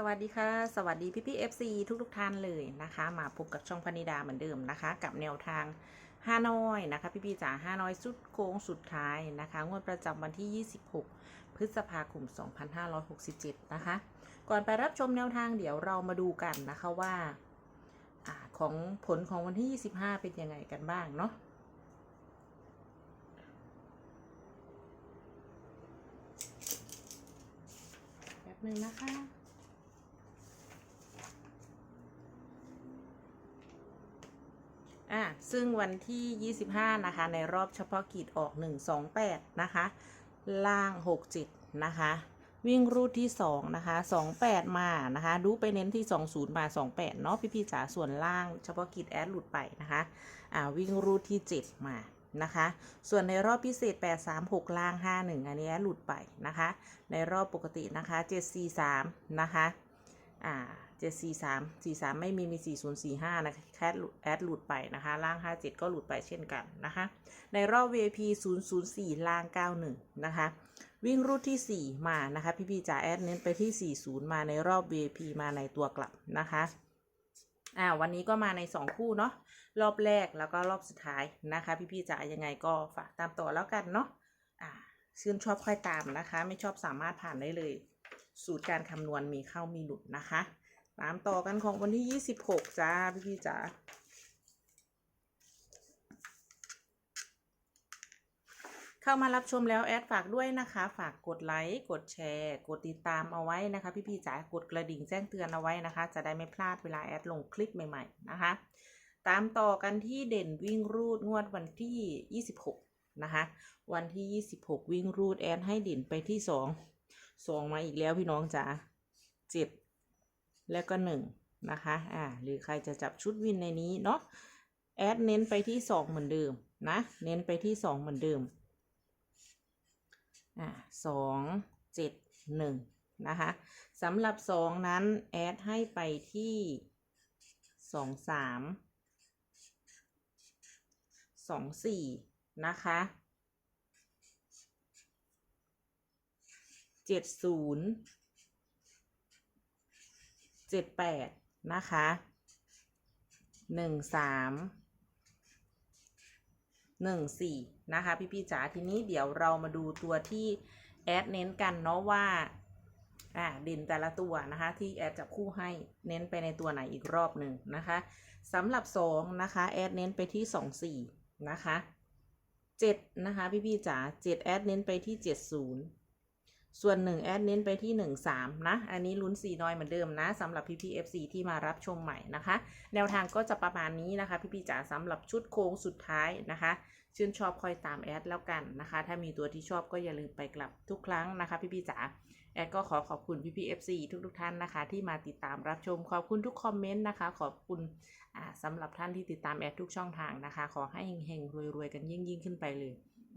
สวัสดีค่ะ สวัสดีพี่พี่เอฟซีทุกทุกๆท่านเลยนะคะ มาพบกับช่องพนิดาเหมือนเดิมนะคะ กับแนวทางฮานอยนะคะ พี่พี่จ๋าฮานอยสุดโค้งสุดท้ายนะคะงวดประจำวันที่ 26 พฤษภาคม 2567 นะคะ ก่อนไปรับชมแนวทางเดี๋ยวเรามาดูกันนะคะว่าอของผลของวันที่ 25 เป็นยังไงกันบ้างเนาะแป๊บนึงนะคะ อะซึ่งวันที่ 25 นะคะ ในรอบเฉพาะกิจออก 128 นะคะ ล่าง 67 นะคะ วิ่งรูดที่ 2 นะคะ 28 มานะคะ ดูไปเน้นที่ 20 มา 28 เนาะพี่ๆจ๋าส่วนล่างเฉพาะกิจแอดหลุดไปนะคะ อ่าวิ่งรูดที่ 7 มานะคะ ส่วนในรอบพิเศษ 836 ล่าง 51 อันนี้แอดหลุดไปนะคะ ในรอบปกตินะคะ 743 นะคะ อ่า 743 43ไม่มีมี4045นะคะแคทแอดหลุดไปนะคะล่าง57ก็หลุดไปเช่นกันนะคะ ในรอบ VIP 004ล่าง91นะคะ วิ่งรูดที่ 4 มานะคะ พี่พี่จ๋าแอดเน้นไปที่ 40 มาในรอบ VIP มาในตัวกลับนะคะอ่าวันนี้ก็มาใน 2 คู่เนาะรอบแรกแล้วก็รอบสุดท้ายนะคะ พี่พี่ๆจ๋ายังไงก็ฝากตามต่อแล้วกันเนาะอ่าชื่นชอบค่อยตามนะคะ ไม่ชอบสามารถผ่านได้เลย สูตรการคำนวณมีเข้ามีหลุดนะคะ ตามต่อกันของวันที่26จ้า พี่พี่จ๋าเข้ามารับชมแล้วแอดฝากด้วยนะคะ ฝากกดไลค์กดแชร์ กดติดตามเอาไว้นะคะ พี่พี่จ๋ากดกระดิ่งแจ้งเตือนเอาไว้นะคะ จะได้ไม่พลาดเวลาแอดลงคลิปใหม่ ๆ นะคะ ตามต่อกันที่เด่นวิ่งรูดงวดวันที่ 26 นะคะ วันที่ 26 วิ่งรูดแอดให้เด่นไปที่ 2 2 มาอีกแล้วพี่น้องจ๋า7 แล้วก็1นะคะอ่าหรือใครจะจับชุดวินในนี้เนาะแอดเน้นไปที่ 2 เหมือนเดิมนะเน้นไปที่ 2 เหมือนเดิมอ่าสองเจ็ดหนึ่งนะคะสำหรับสองนั้นแอดให้ไปที่สองสามสองสี่นะคะเจ็ดศูนย์ เจ็ดแปดนะคะหนึ่งสามหนึ่งสี่นะคะพี่พี่จ๋าทีนี้เดี๋ยวเรามาดูตัวที่แอดเน้นกันเนาะว่าอ่าเด่นแต่ละตัวนะคะที่แอดจับคู่ให้เน้นไปในตัวไหนอีกรอบหนึ่งนะคะสำหรับสองนะคะแอดเน้นไปที่สองสี่นะคะเจ็ดนะคะพี่พี่จ๋าเจ็ดแอดเน้นไปที่เจ็ดศูนย์ ส่วนหนึ่งแอดเน้นไปที่หนึ่งสามนะ อันนี้ลุ้นสี่น้อยเหมือนเดิมนะสำหรับพี่พี่เอฟซีที่มารับชมใหม่นะคะ แนวทางก็จะประมาณนี้นะคะ พี่พี่จ๋าสำหรับชุดโค้งสุดท้ายนะคะ ชื่นชอบคอยตามแอดแล้วกันนะคะ ถ้ามีตัวที่ชอบก็อย่าลืมไปกลับทุกครั้งนะคะ พี่พี่จ๋าแอดก็ขอขอบคุณพี่พี่เอฟซีทุกทุกๆท่านนะคะ ที่มาติดตามรับชมขอบคุณทุกคอมเมนต์นะคะ ขอบคุณอ่าสำหรับท่านที่ติดตามแอดทุกช่องทางนะคะ ขอให้เฮงๆรวยๆกันยิ่งยิ่งๆขึ้นไปเลย